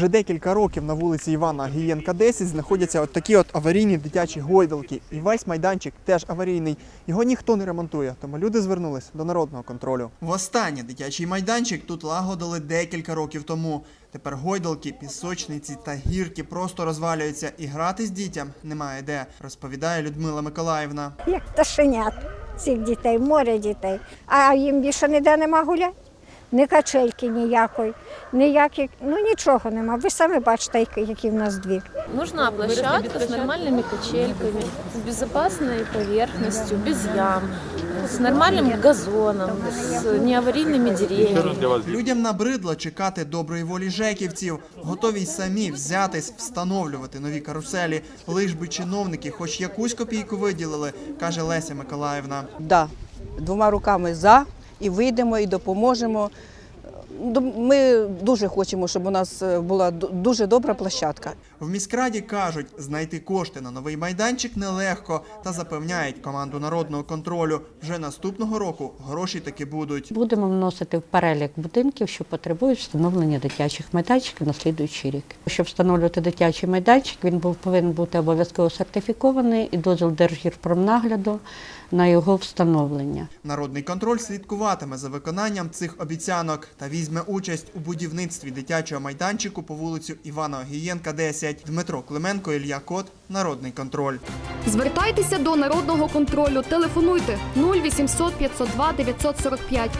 Вже декілька років на вулиці Івана Гієнка 10 знаходяться от такі от аварійні дитячі гойдалки. І весь майданчик теж аварійний. Його ніхто не ремонтує, тому люди звернулись до народного контролю. Востаннє дитячий майданчик тут лагодили декілька років тому. Тепер гойдалки, пісочниці та гірки просто розвалюються, і гратись дітям немає де, розповідає Людмила Миколаївна. як пташенят цих дітей, море дітей. А їм більше ніде нема гуляти Ні качельки ніякої, ніяких, ну нічого нема. Ви самі бачите, які- які в нас двір. Нужна площадка с нормальными качельками, с безопасной поверхностью, без ям, с нормальным газоном, с неаварийными деревьями. Людям набридло чекати доброї волі жеківців, готові й самі взятись встановлювати нові каруселі, лиш би чиновники хоч якусь копійку виділили, каже Леся Миколаївна. Да, двома руками за і вийдемо, і допоможемо. Ми дуже хочемо, щоб у нас е, була дуже добра площадка. В міськраді кажуть, знайти кошти на новий майданчик нелегко та запевняють команду народного контролю. Вже наступного року гроші таки будуть. Будемо вносити в перелік будинків, що потребують встановлення дитячих майданчиків на слідуючий рік. Щоб встановлювати дитячий майданчик, він був повинен бути обов'язково сертифікований і дозвіл Держгірпромнагляду на його встановлення. Народний контроль слідкуватиме за виконанням цих обіцянок та візьме участь у будівництві дитячого майданчику по вулицю Івана Огієнка, 10. Дмитро Клименко, Ілля Кот, Народний контроль. Звертайтеся до народного контролю. Телефонуйте 0800 502 945